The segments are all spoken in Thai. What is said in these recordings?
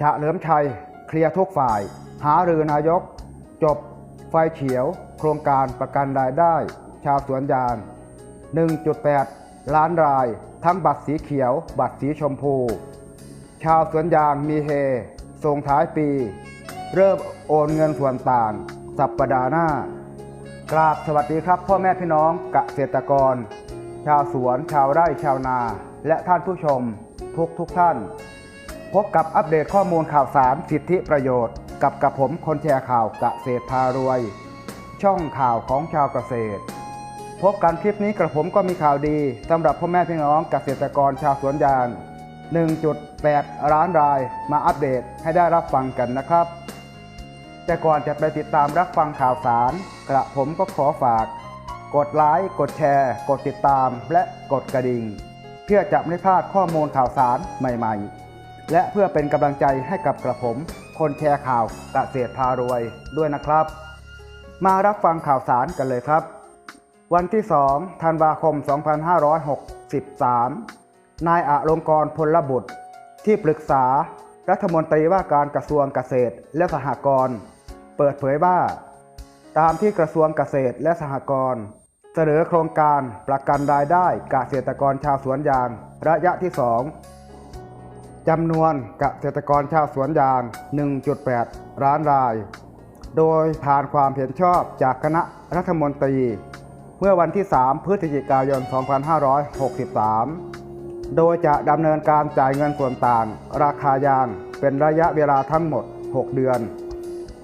ฉะเลิมชัย เคลียร์ทุกฝ่าย หารือนายก จบไฟเขียว โครงการประกันรายได้ ชาวสวนยาง 1.8 ล้านราย ทั้งบัตรสีเขียว บัตรสีชมพู ชาวสวนยางมีเฮ ส่งท้ายปี เริ่มโอนเงินส่วนต่าง สัปดาห์หน้ากราบสวัสดีครับพ่อแม่พี่น้องเกษตรกร ชาวสวน ชาวไร่ชาวนา และท่านผู้ชม ทุกทุกท่าน พบกับอัปเดตข้อมูลข่าวสารสิทธิประโยชน์ กับกับผมคนแชร์ข่าวเกษตรพารวย ช่องข่าวของชาวเกษตร พบกันคลิปนี้กระผมก็มีข่าวดีสำหรับพ่อแม่พี่น้องเกษตรกรชาวสวนยาง 1.8 ล้านรายมาอัปเดตให้ได้รับฟังกันนะครับ แต่ก่อนจะไปติดตามรับฟังข่าวสาร กระผมก็ขอฝาก กดไลค์กดแชร์ กดติดตามและกดกระดิ่ง เพื่อจะไม่พลาดข้อมูลข่าวสารใหม่ ๆ และเพื่อเป็นกำลังใจให้กับกระผม คนแชร์ข่าวเกษตรพารวยด้วยนะครับ มารับฟังข่าวสารกันเลยครับ วันที่ 2 ธันวาคม 2563 นายอาลงกรพลบุตร ที่ปรึกษารัฐมนตรีว่าการกระทรวงเกษตรและสหกรณ์เปิดเผยว่า ตามที่กระทรวงเกษตรและสหกรณ์เสนอโครงการประกันรายได้เกษตรกรชาวสวนยางระยะที่ 2 จำนวนเกษตรกรชาวสวนยาง 1.8 ล้านราย โดยผ่านความเห็นชอบจากคณะรัฐมนตรี เมื่อวันที่ 3 พฤศจิกายน 2563 โดยจะดำเนินการจ่ายเงินส่วนต่าง ราคายางเป็นระยะเวลาทั้งหมด 6 เดือน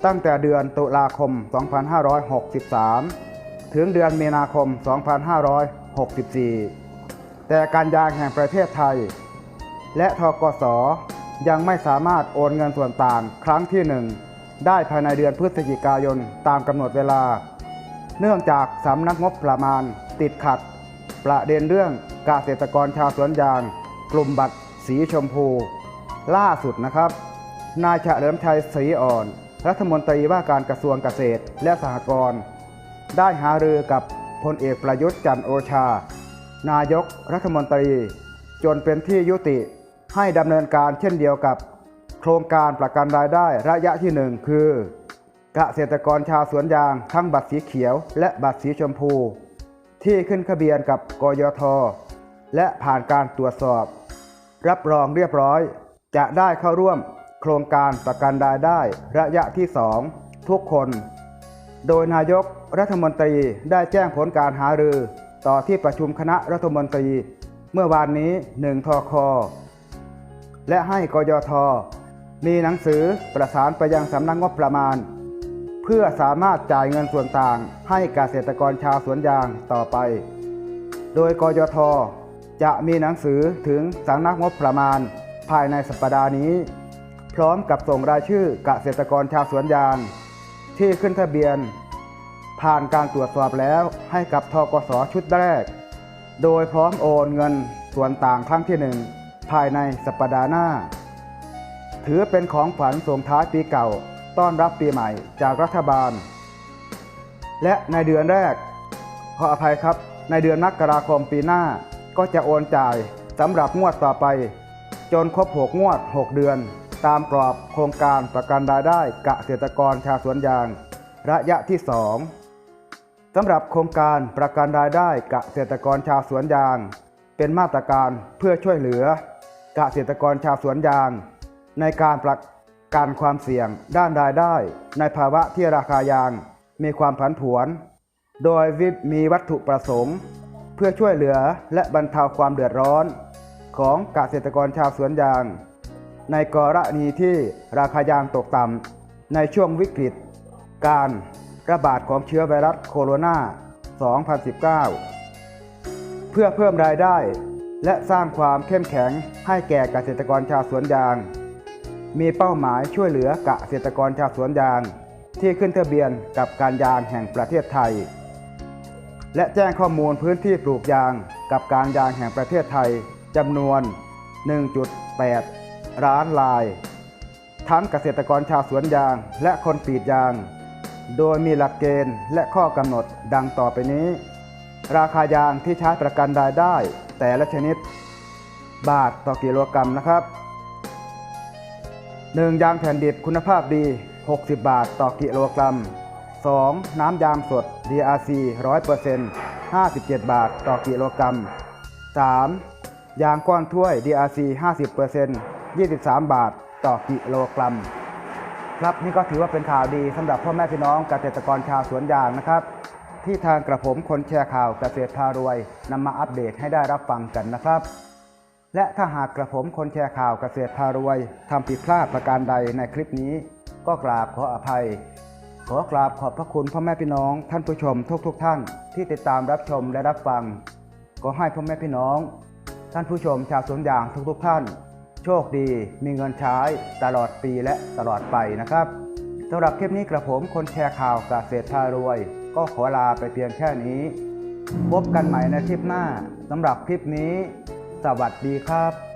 ตั้งแต่เดือนตุลาคม 2563 ถึงเดือนมีนาคม 2564 แต่การยางแห่งประเทศไทย และทกสยังไม่สามารถโอนเงินส่วนต่างครั้งที่ 1 ได้ภายในเดือนพฤศจิกายนตามกำหนดเวลา เนื่องจากสำนักงบประมาณ ติดขัด ประเด็นเรื่องเกษตรกรชาวสวนยาง กลุ่มบัตรสีชมพู ล่าสุดนะครับ นายเฉลิมชัยศรีอ่อน รัฐมนตรีว่าการกระทรวงเกษตรและสหกรณ์ได้หารือกับพลเอกประยุทธ์จันโอชา นายกรัฐมนตรี จนเป็นที่ยุติ ให้ดำเนินการเช่นเดียวกับโครงการประกันรายได้ระยะที่หนึ่งคือ เกษตรกรชาวสวนยางทั้งบัตรสีเขียว และบัตรสีชมพู ที่ขึ้นทะเบียนกับกยท และผ่านการตรวจสอบ รับรองเรียบร้อย จะได้เข้าร่วมโครงการประกันรายได้ระยะที่ 2 ทุกคน โดยนายกรัฐมนตรีได้แจ้งผลการหารือ ต่อที่ประชุมคณะรัฐมนตรี เมื่อวานนี้1ทค และให้กยท มีหนังสือประสานไปยังสำนักงบประมาณ เพื่อสามารถจ่ายเงินส่วนต่างให้เกษตรกรชาวสวนยางต่อไป โดยกยท จะมีหนังสือถึงสำนักงบประมาณ ภายในสัปดาห์นี้ พร้อมกับส่งรายชื่อเกษตรกรชาวสวนยาง ที่ขึ้นทะเบียน ผ่านการตรวจสอบแล้วให้กับทกสชุดแรก โดยพร้อมโอนเงินส่วนต่างครั้งที่หนึ่ง ภายในสัปดาห์หน้า ถือเป็นของขวัญส่งท้ายปีเก่าต้อนรับปีใหม่จากรัฐบาล และในเดือนแรก ขออภัยครับ ในเดือนมกราคมปีหน้าก็จะโอนจ่ายสำหรับงวดต่อไป จนครบ 6 งวด 6 เดือน ตามกรอบโครงการประกันรายได้เกษตรกรชาวสวนยาง ระยะที่ 2สำหรับโครงการประกันรายได้เกษตรกรชาวสวนยาง เป็นมาตรการเพื่อช่วยเหลือ เกษตรกรชาวสวนยาง ในการประกันความเสี่ยงด้านรายได้ ในภาวะที่ราคายางมีความผันผวน โดยวิบมีวัตถุประสงค์ เพื่อช่วยเหลือและบรรเทาความเดือดร้อน ของเกษตรกรชาวสวนยาง ในกรณีที่ราคายางตกต่ำในช่วงวิกฤต การระบาดของเชื้อไวรัสโคโรนา 2019 เพื่อเพิ่มรายได้ และสร้างความเข้มแข็งให้แก่เกษตรกรชาวสวนยาง มีเป้าหมายช่วยเหลือเกษตรกรชาวสวนยาง ที่ขึ้นทะเบียนกับการยางแห่งประเทศไทย และแจ้งข้อมูลพื้นที่ปลูกยางกับการยางแห่งประเทศไทยจำนวน 1.8 ล้านลาย ทั้งเกษตรกรชาวสวนยางและคนปลีดยาง โดยมีหลักเกณฑ์และข้อกำหนดดังต่อไปนี้ ราคายางที่ใช้ประกันรายได้ แต่ละชนิด บาทต่อกิโลกรัมนะครับ 1. ยางแผ่นดิบคุณภาพดี 60 บาทต่อกิโลกรัม 2. น้ำยางสด DRC 100% 57 บาทต่อกิโลกรัม 3. ยางก้อนถ้วย DRC 50% 23 บาทต่อกิโลกรัม ครับนี่ก็ถือว่าเป็นข่าวดีสำหรับพ่อแม่พี่น้องเกษตรกรชาวสวนยางนะครับ ที่ทางกระผมคนแชร์ข่าวเกษตรพารวยนำมาอัปเดตให้ได้รับฟังกันนะครับ และถ้าหากกระผมคนแชร์ข่าวเกษตรพารวยทำผิดพลาดประการใดในคลิปนี้ ก็กราบขออภัย ขอกราบขอบพระคุณพ่อแม่พี่น้อง ท่านผู้ชมทุกๆทท่าน ที่ติดตามรับชมและรับฟัง ก็ให้พ่อแม่พี่น้อง ท่านผู้ชมชาวสวนยางทุกๆท่าน โชคดีมีเงินใช้ตลอดปีและตลอดไปนะครับสำหรับคลิปนี้กระผมคนแชร์ข่าวเกษตรพารวย ก็ขอลาไปเพียงแค่นี้ พบกันใหม่ในคลิปหน้าสำหรับคลิปนี้ สวัสดีครับ